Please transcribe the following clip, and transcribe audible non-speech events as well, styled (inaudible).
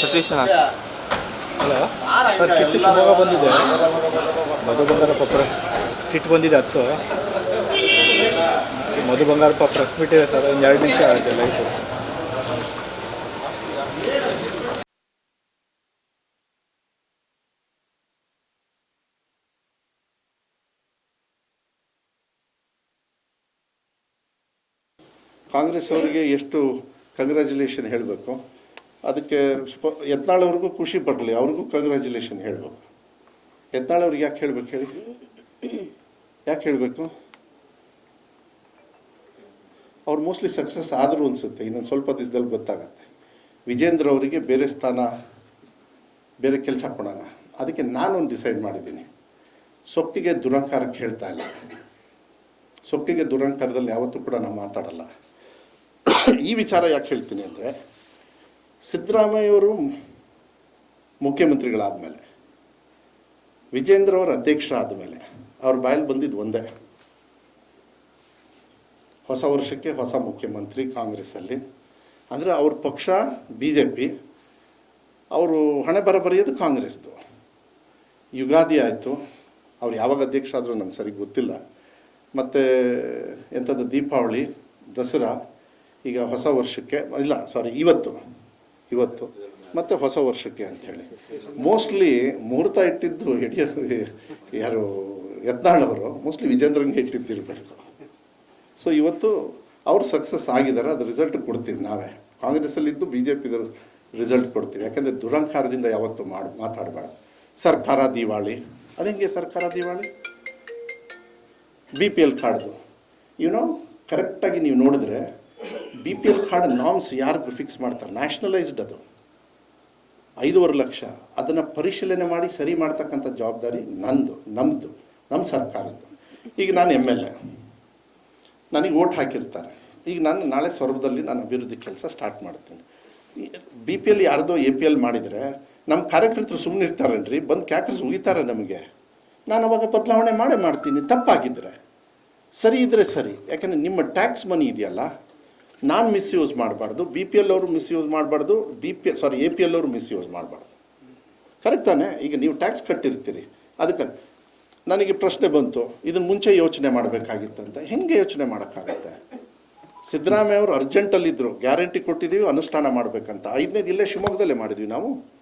ಸತೀಶನ ಅಲ್ಲ ಸರ್ ಕಿಟ್ಟು ಶಿವಮೊಗ್ಗ ಬಂದಿದೆ. ಮಧು ಬಂಗಾರ ಪ್ರೆಸ್ ಕಿಟ್ ಬಂದಿದೆ ಹತ್ತು. ಮಧು ಬಂಗಾರ ಪ್ರೆಸ್ ಮೀಟ್ ಇದೆ ಸರ್ ಒಂದು ಎರಡು ನಿಮಿಷ ಆಗುತ್ತೆ ಲೈಟು ಕಾಂಗ್ರೆಸ್ ಅವರಿಗೆ ಎಷ್ಟು ಕಂಗ್ರ್ಯಾಚುಲೇಷನ್ ಹೇಳಬೇಕು? ಅದಕ್ಕೆ ಸ್ಪ ಯತ್ನಾಳವ್ರಿಗೂ ಖುಷಿ ಪಡಲಿ, ಅವ್ರಿಗೂ ಕಂಗ್ರ್ಯಾಚುಲೇಷನ್ ಹೇಳಬೇಕು. ಯತ್ನಾಳವ್ರಿಗೆ ಯಾಕೆ ಹೇಳ್ಬೇಕು ಹೇಳಿ? ಯಾಕೆ ಹೇಳಬೇಕು? ಅವ್ರು ಮೋಸ್ಟ್ಲಿ ಸಕ್ಸಸ್ ಆದರೂ ಅನಿಸುತ್ತೆ, ಇನ್ನೊಂದು ಸ್ವಲ್ಪ ದಿವಸದಲ್ಲಿ ಗೊತ್ತಾಗತ್ತೆ. ವಿಜೇಂದ್ರ ಅವರಿಗೆ ಬೇರೆ ಸ್ಥಾನ, ಬೇರೆ ಕೆಲಸ ಕೊಡೋಣ. ಅದಕ್ಕೆ ನಾನೊಂದು ಡಿಸೈಡ್ ಮಾಡಿದ್ದೀನಿ. ಸೊಪ್ಪಿಗೆ ದುರಂಕಾರಕ್ಕೆ ಹೇಳ್ತಾ ಇಲ್ಲ. ಸೊಪ್ಪಿಗೆ ದುರಂಕಾರದಲ್ಲಿ ಯಾವತ್ತೂ ಕೂಡ ನಾವು ಮಾತಾಡಲ್ಲ. (coughs) ಈ ವಿಚಾರ ಯಾಕೆ ಹೇಳ್ತೀನಿ ಅಂದರೆ, ಸಿದ್ದರಾಮಯ್ಯವರು ಮುಖ್ಯಮಂತ್ರಿಗಳಾದಮೇಲೆ, ವಿಜೇಂದ್ರ ಅವರ ಅಧ್ಯಕ್ಷರಾದ ಮೇಲೆ ಅವ್ರ ಬಾಯಲ್ಲಿ ಬಂದಿದ್ದು ಒಂದೇ. ಹೊಸ ವರ್ಷಕ್ಕೆ ಹೊಸ ಮುಖ್ಯಮಂತ್ರಿ ಕಾಂಗ್ರೆಸ್ಸಲ್ಲಿ. ಅಂದರೆ ಅವ್ರ ಪಕ್ಷ ಬಿ ಜೆ ಪಿ ಅವರು ಹಣೆ ಬರ ಬರೆಯೋದು ಕಾಂಗ್ರೆಸ್ದು. ಯುಗಾದಿ ಆಯಿತು, ಅವ್ರು ಯಾವಾಗ ಅಧ್ಯಕ್ಷ ಆದರೂ ನಮ್ಗೆ ಸರಿ ಗೊತ್ತಿಲ್ಲ. ಮತ್ತು ಎಂಥದ್ದು ದೀಪಾವಳಿ, ದಸರಾ ಈಗ ಹೊಸ ವರ್ಷಕ್ಕೆ, ಇಲ್ಲ ಸಾರಿ ಇವತ್ತು ಇವತ್ತು, ಮತ್ತು ಹೊಸ ವರ್ಷಕ್ಕೆ ಅಂಥೇಳಿ. ಮೋಸ್ಟ್ಲಿ ಮುಹೂರ್ತ ಇಟ್ಟಿದ್ದು ಯಡಿಯ ಯಾರು ಯತ್ನಾಳವರು ಮೋಸ್ಟ್ಲಿ ವಿಜೇಂದ್ರಂಗೆ ಇಟ್ಟಿದ್ದಿರಬೇಕು. ಸೊ ಇವತ್ತು ಅವರು ಸಕ್ಸಸ್ ಆಗಿದ್ದಾರೆ, ಅದು ರಿಸಲ್ಟ್ ಕೊಡ್ತೀವಿ ನಾವೇ. ಕಾಂಗ್ರೆಸ್ಸಲ್ಲಿದ್ದು ಬಿ ಜೆ ಬಿಜೆಪಿ ರಿಸಲ್ಟ್ ಕೊಡ್ತೀವಿ. ಯಾಕಂದರೆ ದುರಂಕಾರದಿಂದ ಯಾವತ್ತು ಮಾಡಿ ಮಾತಾಡಬೇಡ ಸರ್ಕಾರ ದಿವಾಳಿ. ಅದಂಗೆ ಸರ್ಕಾರ ದಿವಾಳಿ? ಬಿ ಪಿ ಎಲ್ ಕಾರ್ಡ್ದು ಯುನೋ ಕರೆಕ್ಟಾಗಿ ನೀವು ನೋಡಿದ್ರೆ B P L card norms ಯಾರು ಫಿಕ್ಸ್ ಮಾಡ್ತಾರೆ? ನ್ಯಾಷನಲೈಸ್ಡ್ ಅದು. ಐದೂವರೆ ಲಕ್ಷ. ಅದನ್ನು ಪರಿಶೀಲನೆ ಮಾಡಿ ಸರಿ ಮಾಡ್ತಕ್ಕಂಥ ಜವಾಬ್ದಾರಿ ನಂದು ನಮ್ಮದು ನಮ್ಮ ಸರ್ಕಾರದ್ದು. ಈಗ ನಾನು ಎಂ ಎಲ್ ಎ ನನಗೆ ಓಟ್ ಹಾಕಿರ್ತಾರೆ. ಈಗ ನಾನು ನಾಳೆ ಸ್ವರ್ಭದಲ್ಲಿ ನಾನು ಅಭಿವೃದ್ಧಿ ಕೆಲಸ ಸ್ಟಾರ್ಟ್ ಮಾಡ್ತೀನಿ. ಬಿ ಪಿ ಎಲ್ ಯಾರ್ದೋ ಎ ಪಿ ಎಲ್ ಮಾಡಿದರೆ ನಮ್ಮ ಕಾರ್ಯಕರ್ತರು ಸುಮ್ಮನೆ ಇರ್ತಾರೇನ್ರಿ? ಬಂದು ಕ್ಯಾಕರ್ಸ್ ಉಗಿತಾರೆ ನಮಗೆ. ನಾನು ಅವಾಗ ಬದಲಾವಣೆ ಮಾಡೇ ಮಾಡ್ತೀನಿ. ತಪ್ಪಾಗಿದ್ದರೆ ಸರಿ ಇದ್ದರೆ ಸರಿ. ಯಾಕಂದರೆ ನಿಮ್ಮ ಟ್ಯಾಕ್ಸ್ ಮನಿ ಇದೆಯಲ್ಲ ನಾನು ಮಿಸ್ಯೂಸ್ ಮಾಡಬಾರ್ದು ಬಿ ಪಿ ಎಲ್ ಅವರು ಮಿಸ್ಯೂಸ್ ಮಾಡಬಾರ್ದು B P sorry A P L ಅವರು ಮಿಸ್ಯೂಸ್ ಮಾಡಬಾರ್ದು. ಕರೆಕ್ಟ್ ತಾನೇ? ಈಗ ನೀವು ಟ್ಯಾಕ್ಸ್ ಕಟ್ಟಿರ್ತೀರಿ. ಅದಕ್ಕೆ ನನಗೆ ಪ್ರಶ್ನೆ ಬಂತು ಇದನ್ನು ಮುಂಚೆ ಯೋಚನೆ ಮಾಡಬೇಕಾಗಿತ್ತಂತ ಹೆಂಗೆ ಯೋಚನೆ ಮಾಡೋಕ್ಕಾಗುತ್ತೆ? ಸಿದ್ದರಾಮಯ್ಯ ಅವರು ಅರ್ಜೆಂಟಲ್ಲಿದ್ದರು ಗ್ಯಾರಂಟಿ ಕೊಟ್ಟಿದ್ದೀವಿ ಅನುಷ್ಠಾನ ಮಾಡಬೇಕಂತ. ಐದನೇದು ಇಲ್ಲೇ ಶಿವಮೊಗ್ಗದಲ್ಲೇ ಮಾಡಿದ್ವಿ ನಾವು.